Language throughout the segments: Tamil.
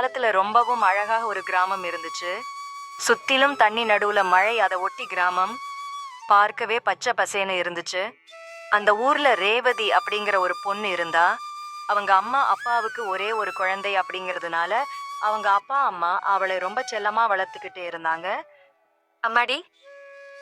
காலத்துல ரொம்பவும் அழகாக ஒரு கிராமம் இருந்துச்சு. சுத்திலும் தண்ணி நடுவுல மழை அதை ஒட்டி கிராமம். பார்க்கவே பச்சை பசேன்னு இருந்துச்சு. அந்த ஊர்ல ரேவதி அப்படிங்கிற ஒரு பொண்ணு இருந்தா அவங்க அம்மா அப்பாவுக்கு ஒரே ஒரு குழந்தை அப்படிங்கிறதுனால அவங்க அப்பா அம்மா அவளை ரொம்ப செல்லமா வளர்த்துக்கிட்டே இருந்தாங்க. அம்மாடி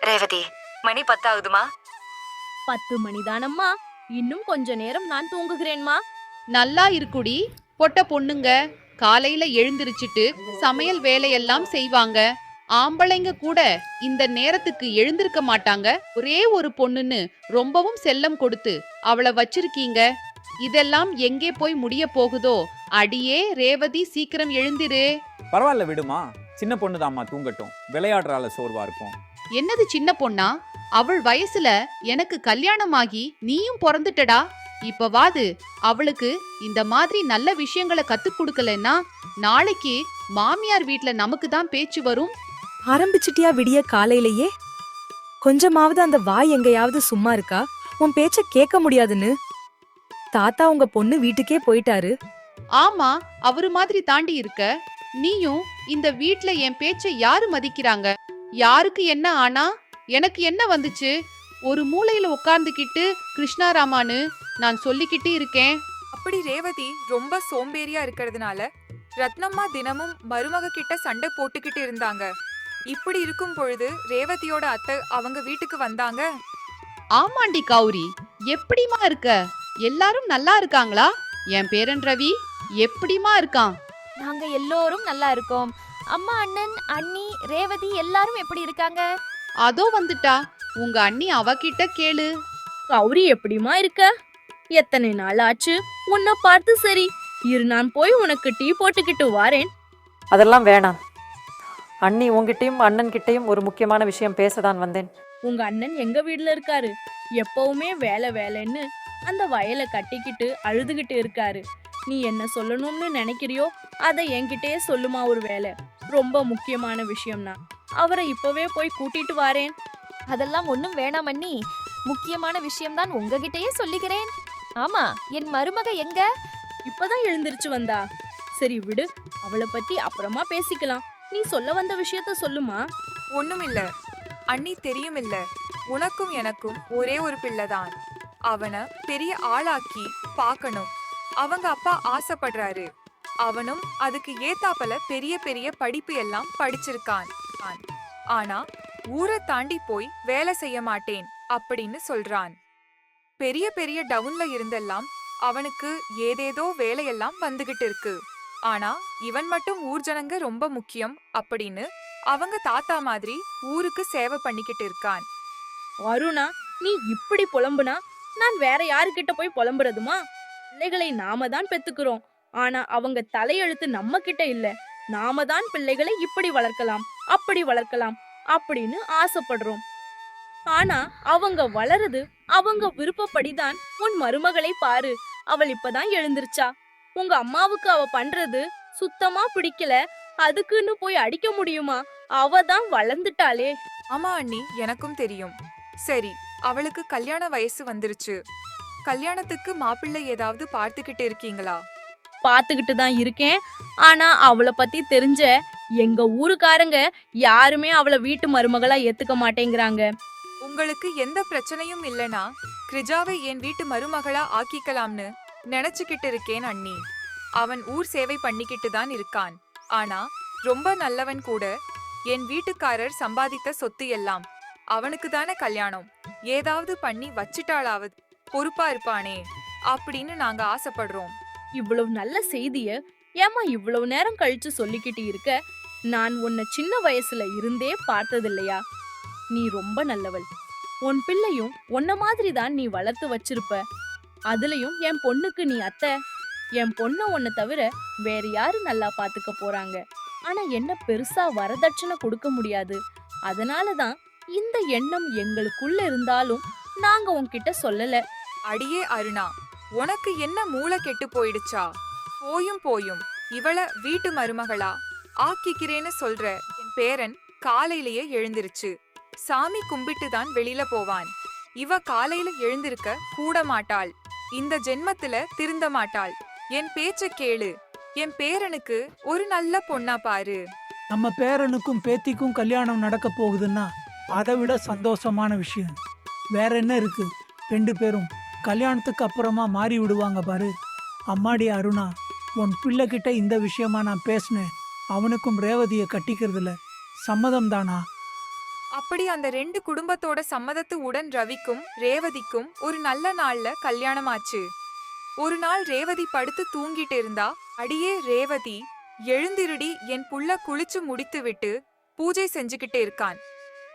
ரேவதி மணி பத்தாகுதுமா? பத்து மணிதானம்மா. இன்னும் கொஞ்ச நேரம் நான் தூங்குகிறேன்மா. நல்லா இருக்குடி. பொட்ட பொண்ணுங்க காலையில எழுந்திருச்சிட்டு சமையல் வேலையெல்லாம் செய்வாங்க. ஆம்பளைங்க கூட இந்த நேரத்துக்கு எழுந்திருக்க மாட்டாங்க. ஒரே ஒரு பொண்ணுன்னு ரொம்பவும் செல்லம் கொடுத்து அவளை வச்சிருக்கீங்க. இதெல்லாம் எங்கே போய் முடிய போகுதோ அடியே ரேவதி சீக்கிரம் எழுந்திரு. பரவாயில்ல விடுமா. சின்ன பொண்ணு தூங்கட்டும். விளையாடுறால சோர்வா இருக்கும் என்னது சின்ன பொண்ணா? அவள் வயசுல எனக்கு கல்யாணமாகி நீயும் பிறந்துட்டடா. இப்பவாது அவளுக்கு இந்த மாதிரி நல்ல விஷயங்களை கத்துக் கொடுக்கலன்னா நாளைக்கு மாமியார் வீட்ல நமக்கு தான் பேச்சு வரும். ஆரம்பிச்சிட்டியா விடிய காலையிலேயே? கொஞ்சமாவது அந்த வாய் எங்கேயாவது சும்மா இருக்கா? உன் பேச்ச கேட்க முடியாதுன்னு. தாத்தா உங்க பொண்ணு வீட்டுக்கே போயிட்டாரு. ஆமா அவரு மாதிரி தாண்டி இருக்க. நீயும் இந்த வீட்ல என் பேச்சை யாரு மதிக்கிறாங்க? யாருக்கு என்ன ஆனா எனக்கு என்ன வந்துச்சு? ஒரு மூலையில உட்கார்ந்துகிட்டு கிருஷ்ணாராமான்னு நான் சொல்லிக்கிட்டு இருக்கேன். அப்படி ரேவதி ரொம்ப சோம்பேறியா இருக்கிறதுனால ரத்னம்மா தினமும் மருமக கிட்ட சண்டை போட்டுக்கிட்டு இருந்தாங்க. இப்படி இருக்கும் பொழுது ரேவதியோட அத்தை அவங்க வீட்டுக்கு வந்தாங்க. ஆமாண்டி கௌரி எப்படிமா இருக்க? எல்லாரும் நல்லா இருக்காங்களா? என் பேரன் ரவி எப்படிமா இருக்கான்? நாங்க எல்லோரும் நல்லா இருக்கோம். அம்மா அண்ணன் அண்ணி ரேவதி எல்லாரும் எப்படி இருக்காங்க? அதோ வந்துட்டா. உங்க அண்ணி அவகிட்ட கேளு. கௌரி எப்படிமா இருக்க? எத்தனை நாள் ஆச்சு உன்னை பார்த்து சரி. இரு நான் போய் உனக்கு டீ போட்டுக்கிட்டு வாரேன். அதெல்லாம் வேணாம். அண்ணி உங்ககிட்டயும் அண்ணன் கிட்டயும் ஒரு முக்கியமான விஷயம் பேசதான் வந்தேன். உங்க அண்ணன் எங்க வீட்ல இருக்காரு? எப்பவுமே வேலை வேலைன்னு அந்த வயலை கட்டிக்கிட்டு அழுதுகிட்டு இருக்காரு. நீ என்ன சொல்லணும்னு நினைக்கிறியோ அதை என்கிட்டயே சொல்லுமா ஒரு வேலை ரொம்ப முக்கியமான விஷயம்னா. அவரை இப்பவே போய் கூட்டிட்டு வாரேன். அதெல்லாம் ஒண்ணும் வேணாம் அண்ணி. முக்கியமான விஷயம்தான் உங்ககிட்டயே சொல்லிக்கிறேன். ஆமா என் மருமக எங்க? இப்பதான் எழுந்திருச்சு வந்தா. சரி விடு அவளை பத்தி அப்புறமா பேசிக்கலாம். நீ சொல்ல வந்த விஷயத்த சொல்லுமா? ஒண்ணுமில்ல. அண்ணி தெரியும் இல்ல உனக்கும் எனக்கும் ஒரே ஒரு பிள்ளைதான். அவனை பெரிய ஆளாக்கி பார்க்கணும் அவங்க அப்பா ஆசைப்படுறாரு. அவனும் அதுக்கு ஏத்தாப்பல பெரிய பெரிய படிப்பு எல்லாம் படிச்சிருக்கான். ஆன். ஆனா ஊரை தாண்டி போய் வேலை செய்ய மாட்டேன் அப்படின்னு சொல்றான். பெரிய பெரிய டவுன்ல இருந்தெல்லாம் அவனுக்கு ஏதேதோ வேலையெல்லாம் வந்துகிட்டு இருக்கு. ஆனா இவன் மட்டும் ஊர் ஜனங்க ரொம்ப முக்கியம் அப்படின்னு அவங்க தாத்தா மாதிரி ஊருக்கு சேவை பண்ணிக்கிட்டு இருக்கான். அருணா நீ இப்படி புலம்புனா நான் வேற யாருக்கிட்ட போய் புலம்புறதுமா? பிள்ளைகளை நாம தான் பெத்துக்கிறோம். ஆனா அவங்க தலையெழுத்து நம்ம கிட்ட இல்ல. நாம தான் பிள்ளைகளை இப்படி வளர்க்கலாம் அப்படி வளர்க்கலாம் அப்படின்னு ஆசைப்படுறோம். ஆனா அவங்க வளருது அவங்க விருப்பப்படிதான். உன் மருமகளை பாரு. அவள் இப்பதான் எழுந்திருச்சா. உங்க அம்மாவுக்கு அவ பண்றது சுத்தமா பிடிக்கல. அதுக்குன்னு போய் அடிக்க முடியுமா? அவ தான் வளர்ந்துட்டாளே. ஆமா அண்ணி. எனக்கும் தெரியும். சரி அவளுக்கு கல்யாண வயசு வந்துருச்சு. கல்யாணத்துக்கு மாப்பிள்ளை ஏதாவது பார்த்துக்கிட்டு இருக்கீங்களா? பாத்துக்கிட்டு தான் இருக்கேன். ஆனா அவளை பத்தி தெரிஞ்ச எங்க ஊருக்காரங்க யாருமே அவளை வீட்டு மருமகளா ஏத்துக்க மாட்டேங்கிறாங்க. உங்களுக்கு எந்த பிரச்சனையும் இல்லனா கிரிஜாவை என் வீட்டு மருமகளா ஆக்கிக்கலாம்னு நினைச்சுக்கிட்டு இருக்கேன் அண்ணி. அவன் ஊர் சேவை பண்ணிக்கிட்டு தான் இருக்கான். ஆனா ரொம்ப நல்லவன் கூட என் வீட்டுக்காரர் சம்பாதித்த சொத்து எல்லாம் அவனுக்கு தானே கல்யாணம். ஏதாவது பண்ணி வச்சிட்டாளாவது பொறுப்பா இருப்பானே அப்படின்னு நாங்க ஆசைப்படுறோம். இவ்வளவு நல்ல செய்திய ஏமா இவ்வளவு நேரம் கழிச்சு சொல்லிக்கிட்டு இருக்க? நான் உன்னை சின்ன வயசுல இருந்தே பார்த்ததில்லையா? நீ ரொம்ப நல்லவள். உன் பிள்ளையும் உன்ன மாதிரி தான் நீ வளர்த்து வச்சிருப்ப. அதுலயும் என் பொண்ணுக்கு நீ அத்தை. என் பொண்ண உன்னை தவிர வேற யாரு நல்லா பாத்துக்க போறாங்க? ஆனா என்ன பெருசா வரதட்சணை கொடுக்க முடியாது. அதனாலதான் இந்த எண்ணம் எங்களுக்குள்ள இருந்தாலும் நாங்க உன்கிட்ட சொல்லல. அடியே அருணா உனக்கு என்ன மூளை கெட்டு போயிடுச்சா? போயும் போயும் இவள வீட்டு மருமகளா ஆக்கிக்கிறேன்னு சொல்ற என் பேரன் காலையிலேயே எழுந்திருச்சு. சாமி கும்பிட்டு தான் வெளியில போவான். இவ காலையில எழுந்திருக்க கூட மாட்டாள் இந்த ஜென்மத்துல திருந்த மாட்டாள் என் பேச்ச கேளு. என் பேரனுக்கு ஒரு நல்ல பொண்ணா பாரு. நம்ம பேரனுக்கும் பேத்திக்கும் கல்யாணம் நடக்க போகுதுன்னா அதை விட சந்தோஷமான விஷயம். வேற என்ன இருக்கு? ரெண்டு பேரும் கல்யாணத்துக்கு அப்புறமா மாறி விடுவாங்க பாரு. அம்மாடி அருணா உன் பிள்ளைகிட்ட இந்த விஷயமா நான் பேசினேன். அவனுக்கும் ரேவதியை கட்டிக்கிறதுல சம்மதம் தானா? அப்படி அந்த ரெண்டு குடும்பத்தோட சம்மதத்து உடன் ரவிக்கும் ரேவதிக்கும் ஒரு நல்ல நாள்ல கல்யாணம் ஆச்சு ஒரு நாள் ரேவதி படுத்து தூங்கிட்டு இருந்தா அடியே ரேவதி எழுந்திருடி என் புள்ள குளிச்சு முடித்து விட்டு பூஜை செஞ்சுக்கிட்டு இருக்கான்.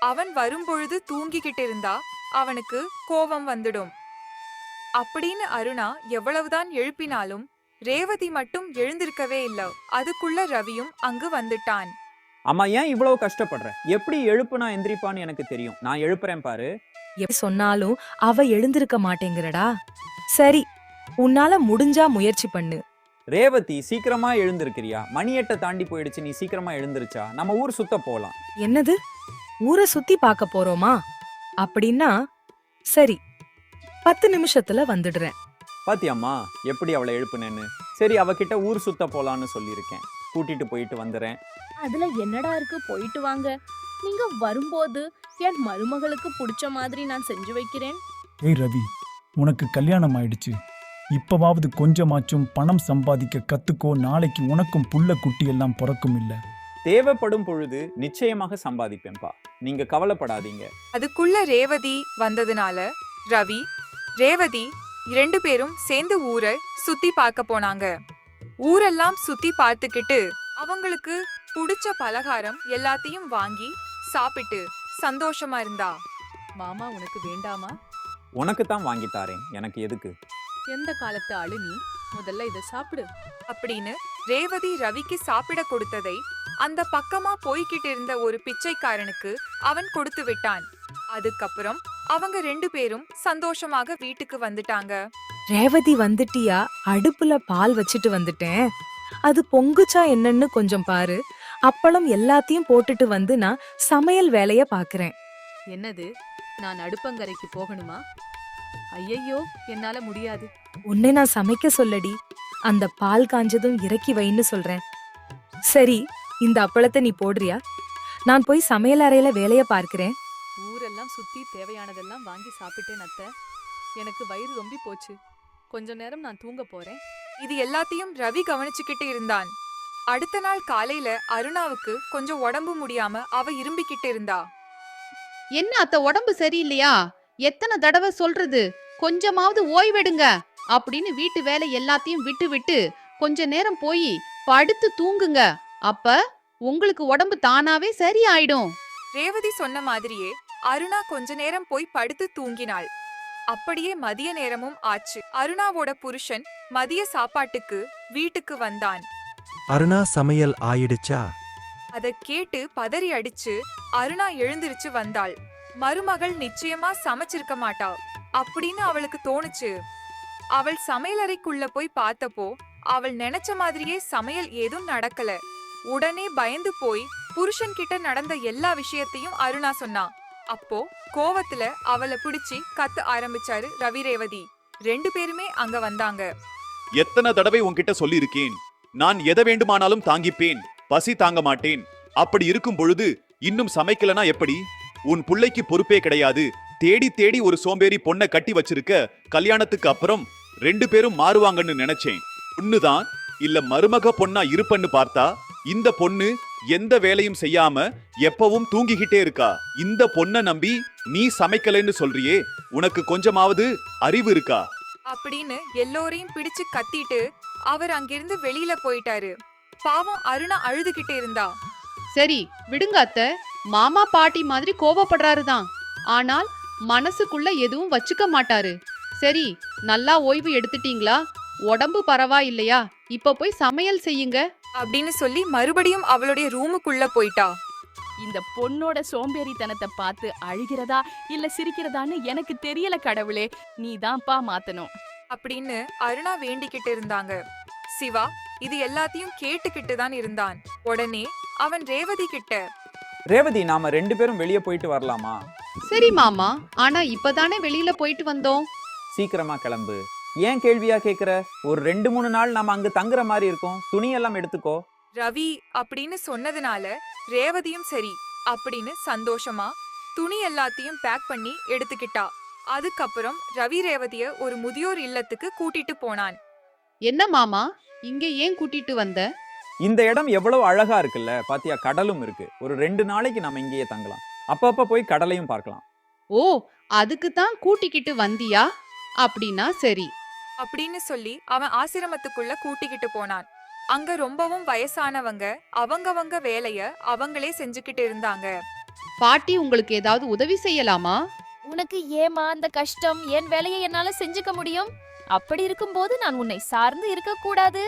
அவன் வரும்பொழுது தூங்கிக்கிட்டு இருந்தா அவனுக்கு கோபம் வந்துடும். அப்படின்னு அருணா எவ்வளவுதான் எழுப்பினாலும் ரேவதி மட்டும் எழுந்திருக்கவே இல்ல. அதுக்குள்ள ரவியும் அங்கு வந்துட்டான். அம்மா ஏன் இவ்வளவு கஷ்டப்படுற? எப்படி எழுப்புனா எந்திரிப்பான்னு எனக்கு தெரியும். நான் எழுப்புறேன் பாரு. எப்படி சொன்னாலும் அவ எழுந்திருக்க மாட்டேங்கிறடா. சரி உன்னால முடிஞ்சா முயற்சி பண்ணு. ரேவதி சீக்கிரமா எழுந்திருக்கிறியா? மணி எட்டை தாண்டி போயிடுச்சு நீ சீக்கிரமா எழுந்திருச்சா? நம்ம ஊர் சுத்த போலாம். என்னது? ஊரை சுத்தி பார்க்க போறோமா? அப்படின்னா சரி பத்து நிமிஷத்துல வந்துடுறேன். பாத்தியம்மா எப்படி அவளை எழுப்புனேன்னு? சரி அவகிட்ட ஊர் சுத்த போலான்னு சொல்லியிருக்கேன். கூட்டிட்டு போயிட்டு வந்துடுறேன் அதுல என்னடா இருக்கு? போயிட்டு வாங்க. நீங்க வரும்போது என் மருமகளுக்கு பிடிச்ச மாதிரி நான் செஞ்சு வைக்கிறேன். ஏய் ரவி உனக்கு கல்யாணம் ஆயிடுச்சு. இப்பவாவது கொஞ்சமாச்சும் பணம் சம்பாதிக்க கத்துக்கோ. நாளைக்கு உனக்கும் புள்ள குட்டி எல்லாம் பிறக்கும் இல்ல. தேவைப்படும் பொழுது நிச்சயமாக சம்பாதிப்பேன்பா. நீங்க கவலைப்படாதீங்க. அதுக்குள்ள ரேவதி வந்ததுனால ரவி ரேவதி இரண்டு பேரும் சேர்ந்து ஊரை சுத்தி பார்க்க போனாங்க. ஊரெல்லாம் சுத்தி பார்த்துக்கிட்டு அவங்களுக்கு பிடிச்ச பலகாரம் எல்லாத்தையும் வாங்கி சாப்பிட்டு சந்தோஷமா இருந்தா? மாமா உனக்கு வேண்டாமா? உனக்கு தான் வாங்கி தாரேன். எனக்கு எதுக்கு? எந்த காலத்து ஆளு நீ? முதல்ல இத சாப்பிடு. அப்படின்னு ரேவதி ரவிக்கு சாப்பிட கொடுத்ததை அந்த பக்கமா போய்கிட்டு இருந்த ஒரு பிச்சைக்காரனுக்கு அவன் கொடுத்து விட்டான். அதுக்கப்புறம் அவங்க ரெண்டு பேரும் சந்தோஷமாக வீட்டுக்கு வந்துட்டாங்க. ரேவதி வந்துட்டியா? அடுப்புல பால் வச்சிட்டு வந்துட்டேன். அது பொங்குச்சா என்னன்னு கொஞ்சம் பாரு. அப்பளம் எல்லாத்தையும் போட்டுட்டு வந்து நான் சமையல் வேலைய பாக்குறேன் என்னது? நான் அடுப்பங்கரைக்கு போகணுமா? ஐயையோ என்னால முடியாது. உன்னை நான் சமைக்க சொல்லடி. அந்த பால் காஞ்சதும் இறக்கி வைன்னு சொல்றேன். சரி இந்த அப்பளத்தை நீ போடுறியா? நான் போய் சமையல் அறையில வேலைய பார்க்கிறேன். ஊரெல்லாம் சுத்தி தேவையானதெல்லாம் வாங்கி சாப்பிட்டேன் அத்தை. எனக்கு வயிறு ரொம்பி போச்சு. கொஞ்ச நேரம் நான் தூங்க போறேன். இது எல்லாத்தையும் ரவி கவனிச்சுக்கிட்டு இருந்தான். அடுத்த நாள் காலையில அருணாவுக்கு கொஞ்சம் உடம்பு முடியாம அவ இரும்பிக்கிட்டு இருந்தா. என்ன அத்த உடம்பு சரியில்லையா? எத்தனை தடவை சொல்றது? கொஞ்சமாவது ஓய்வெடுங்க அப்படின்னு வீட்டு வேலை எல்லாத்தையும் விட்டு விட்டு கொஞ்ச நேரம் போய் படுத்து தூங்குங்க. அப்ப உங்களுக்கு உடம்பு தானாவே சரி ஆயிடும் ரேவதி சொன்ன மாதிரியே அருணா கொஞ்ச நேரம் போய் படுத்து தூங்கினாள். அப்படியே மதிய நேரமும் ஆச்சு. அருணாவோட புருஷன் மதிய சாப்பாட்டுக்கு வீட்டுக்கு வந்தான். அருணா சமையல் ஆயிடுச்சா? அத கேட்டு பதறி அடிச்சு அருணா எழுந்திருச்சு வந்தாள். மருமகள் நிச்சயமா சமைச்சிருக்க மாட்டா. அப்படின்னு அவளுக்கு தோணுச்சு. அவள் சமையலறைக்குள்ள போய் பார்த்தப்போ அவள் நினைச்ச மாதிரியே சமையல் ஏதும் நடக்கல. உடனே பயந்து போய் புருஷன் கிட்ட நடந்த எல்லா விஷயத்தையும் அருணா சொன்னா. அப்போ கோவத்துல அவளை பிடிச்சி கத்த ஆரம்பிச்சாரு ரவி ரேவதி ரெண்டு பேருமே அங்க வந்தாங்க. எத்தனை தடவை உன்கிட்ட சொல்லியிருக்கேன்? நான் எதை வேண்டுமானாலும் தாங்கிப்பேன் பசி தாங்க மாட்டேன். அப்படி இருக்கும் பொழுது இன்னும் சமைக்கலனா எப்படி? உன் புள்ளைக்கு பொறுப்பே கிடையாது. தேடி தேடி ஒரு சோம்பேறி பொண்ணை கட்டி வச்சிருக்க கல்யாணத்துக்கு அப்புறம் ரெண்டு பேரும் மாறுவாங்கன்னு நினைச்சேன். பொண்ணுதான் இல்ல மருமக பொண்ணா இருப்பன்னு பார்த்தா இந்த பொண்ணு எந்த வேலையும் செய்யாம எப்பவும் தூங்கிக்கிட்டே இருக்கா? இந்த பொண்ணை நம்பி நீ சமைக்கலைன்னு சொல்றியே உனக்கு கொஞ்சமாவது அறிவு இருக்கா? அப்படின்னு எல்லோரையும் பிடிச்சு கத்திட்டு அவர் அங்கிருந்து வெளியில போயிட்டாரு. பாவம் அருணா அழுதுகிட்டு இருந்தா. சரி விடுங்க அத்த. மாமா பாட்டி மாதிரி கோவப்படுறாரு தான். ஆனால் மனசுக்குள்ள எதுவும் வச்சுக்க மாட்டாரு. சரி நல்லா ஓய்வு எடுத்துட்டீங்களா? உடம்பு பரவாயில்லையா இப்ப போய் சமையல் செய்யுங்க. அப்படின்னு சொல்லி மறுபடியும் அவளுடைய ரூமுக்குள்ள போயிட்டா. இந்த பொண்ணோட சோம்பேறித்தனத்தை பார்த்து அழுகிறதா இல்ல சிரிக்கிறதான்னு எனக்கு தெரியல கடவுளே. நீ தான்ப்பா மாத்தணும். அப்படின்னு அருணா வேண்டிக்கிட்டு இருந்தாங்க. சிவா இது எல்லாத்தையும் கேட்டுக்கிட்டு தான் இருந்தான். உடனே அவன் ரேவதி கிட்ட ரேவதி நாம ரெண்டு பேரும் வெளியே போயிட்டு வரலாமா? சரி மாமா ஆனா இப்பதானே வெளியில போயிட்டு வந்தோம். சீக்கிரமா கிளம்பு. ஏன் கேள்வியா கேக்குற? ஒரு ரெண்டு மூணு நாள் நம்ம அங்க தங்குற மாதிரி இருக்கும். துணியெல்லாம் எடுத்துக்கோ. ரவி அப்படின்னு சொன்னதுனால ரேவதியும் சரி அப்படின்னு சந்தோஷமா துணி எல்லாத்தையும் பேக் பண்ணி எடுத்துக்கிட்டா. அதுக்கப்புறம் ரவி ரேவதிய ஒரு முதியோர் இல்லத்துக்கு கூட்டிட்டு போனான். என்ன மாமா? இங்க ஏன் கூட்டிட்டு வந்த? இந்த இடம் எவ்வளவு அழகா இருக்குல்ல? பாத்தியா கடலும் இருக்கு. ஒரு ரெண்டு நாளைக்கு நம்ம இங்கேயே தங்கலாம். அப்பப்ப போய் கடலையும் பார்க்கலாம். ஓ அதுக்கு தான் கூட்டிக்கிட்டு வந்தியா? அப்படின்னா சரி. அப்படின்னு சொல்லி அவன் ஆசிரமத்துக்குள்ள கூட்டிக்கிட்டு போனான். அங்க ரொம்பவும் வயசானவங்க அவங்கவங்க வேலைய அவங்களே செஞ்சுக்கிட்டு இருந்தாங்க. பாட்டி உங்களுக்கு ஏதாவது உதவி செய்யலாமா? உனக்கு ஏமா அந்த கஷ்டம்? என் வேலையை என்னால செஞ்சுக்க முடியும்? அப்படி இருக்கும்போது நான் உன்னை சார்ந்து இருக்க கூடாது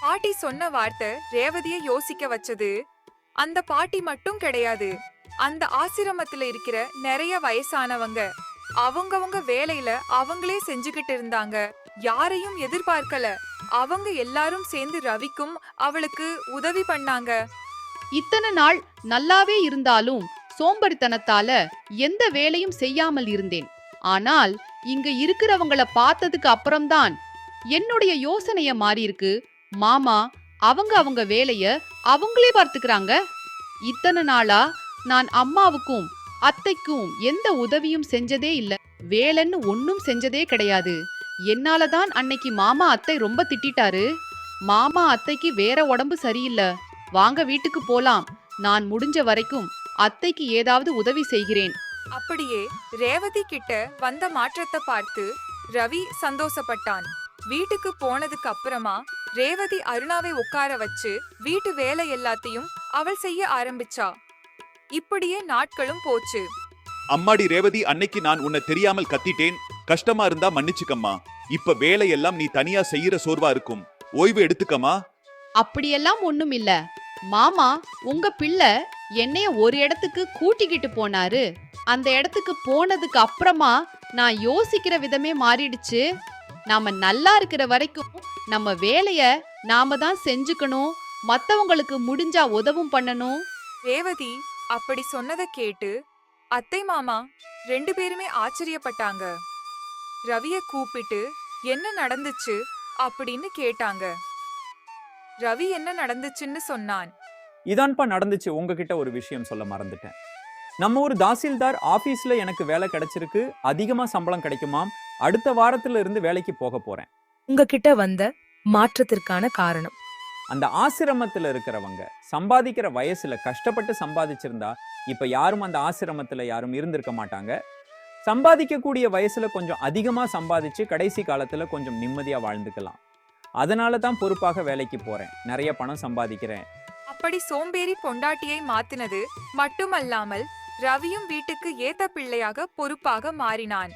பாட்டி சொன்ன வார்த்தை ரேவதிய யோசிக்க வச்சது. அந்த பாட்டி மட்டும் கிடையாது. அந்த ஆசிரமத்துல இருக்கிற நிறைய வயசானவங்க அவங்கவங்க வேலையில அவங்களே செஞ்சுக்கிட்டு இருந்தாங்க. யாரையும் எதிர்பார்க்கல. அவங்க எல்லாரும் சேர்ந்து ரவிக்கும் அவளுக்கு உதவி பண்ணாங்க. இத்தனை நாள் நல்லாவே இருந்தாலும் சோம்பறித்தனத்தால எந்த வேலையும் செய்யாமல் இருந்தேன். ஆனால் இங்க இருக்கிறவங்கள பார்த்ததுக்கு அப்புறம்தான் என்னுடைய யோசனைய மாறி இருக்கு மாமா அவங்க அவங்க வேலைய அவங்களே பார்த்துக்கிறாங்க. இத்தனை நாளா நான் அம்மாவுக்கும் அத்தைக்கும் எந்த உதவியும் செஞ்சதே இல்ல. வேலைன்னு ஒன்னும் செஞ்சதே கிடையாது. என்னால தான் அன்னைக்கு மாமா அத்தை ரொம்ப திட்டிட்டாரு. மாமா அத்தைக்கு வேற உடம்பு சரியில்லை. வாங்க வீட்டுக்கு போலாம். நான் முடிஞ்ச வரைக்கும் அத்தைக்கு ஏதாவது உதவி செய்கிறேன். அப்படியே ரேவதி கிட்ட வந்த மாற்றத்தை பார்த்து ரவி சந்தோஷப்பட்டான். வீட்டுக்கு போனதுக்கு அப்புறமா ரேவதி அருணாவை உட்கார வச்சு வீட்டு வேலை எல்லாத்தையும் அவள் செய்ய ஆரம்பிச்சா. இப்படியே நாட்களும் போச்சு. அம்மாடி ரேவதி அன்னைக்கு நான் உன்னை தெரியாமல் கத்திட்டேன். கஷ்டமா இருந்தா மன்னிச்சுக்கம்மா. இப்ப வேலையெல்லாம் நீ தனியா செய்யற சோர்வா இருக்கும். ஓய்வு எடுத்துக்கம்மா. அப்படியெல்லாம் ஒண்ணும் இல்ல மாமா உங்க பிள்ளை என்னைய ஒரு இடத்துக்கு கூட்டிக்கிட்டு போனாரு. அந்த இடத்துக்கு போனதுக்கு அப்புறமா நான் யோசிக்கிற விதமே மாறிடுச்சு. நாம நல்லா இருக்கிற வரைக்கும் நம்ம வேலைய நாம தான் செஞ்சுக்கணும். மத்தவங்களுக்கு முடிஞ்சா உதவும் பண்ணணும். ரேவதி அப்படி சொன்னதை கேட்டு அத்தை மாமா ரெண்டு பேருமே ஆச்சரியப்பட்டாங்க. ரவிய கூப்பிட்டு என்ன நடந்துச்சு? அப்படின்னு கேட்டாங்க. ரவி என்ன நடந்துச்சுன்னு சொன்னான். இதான்ப்பா நடந்துச்சு. உங்ககிட்ட ஒரு விஷயம் சொல்ல மறந்துட்டேன். நம்ம ஒரு தாசில்தார் ஆபீஸ்ல எனக்கு வேலை கிடைச்சிருக்கு. அதிகமா சம்பளம் கிடைக்குமாம். அடுத்த வாரத்துல இருந்து வேலைக்கு போக போறேன். உங்ககிட்ட வந்த மாற்றத்திற்கான காரணம். அந்த ஆசிரமத்துல இருக்கிறவங்க சம்பாதிக்கிற வயசுல கஷ்டப்பட்டு சம்பாதிச்சிருந்தா இப்ப யாரும் அந்த ஆசிரமத்துல யாரும் இருந்திருக்க மாட்டாங்க. சம்பாதிக்கக்கூடிய வயசுல கொஞ்சம் அதிகமா சம்பாதிச்சு கடைசி காலத்துல கொஞ்சம் நிம்மதியா வாழ்ந்துக்கலாம். அதனால தான் பொறுப்பாக வேலைக்கு போறேன். நிறைய பணம் சம்பாதிக்கிறேன். அப்படி சோம்பேறி பொண்டாட்டியை மாத்தினது மட்டுமல்லாமல் ரவியும் வீட்டுக்கு ஏத்த பிள்ளையாக பொறுப்பாக மாறினான்.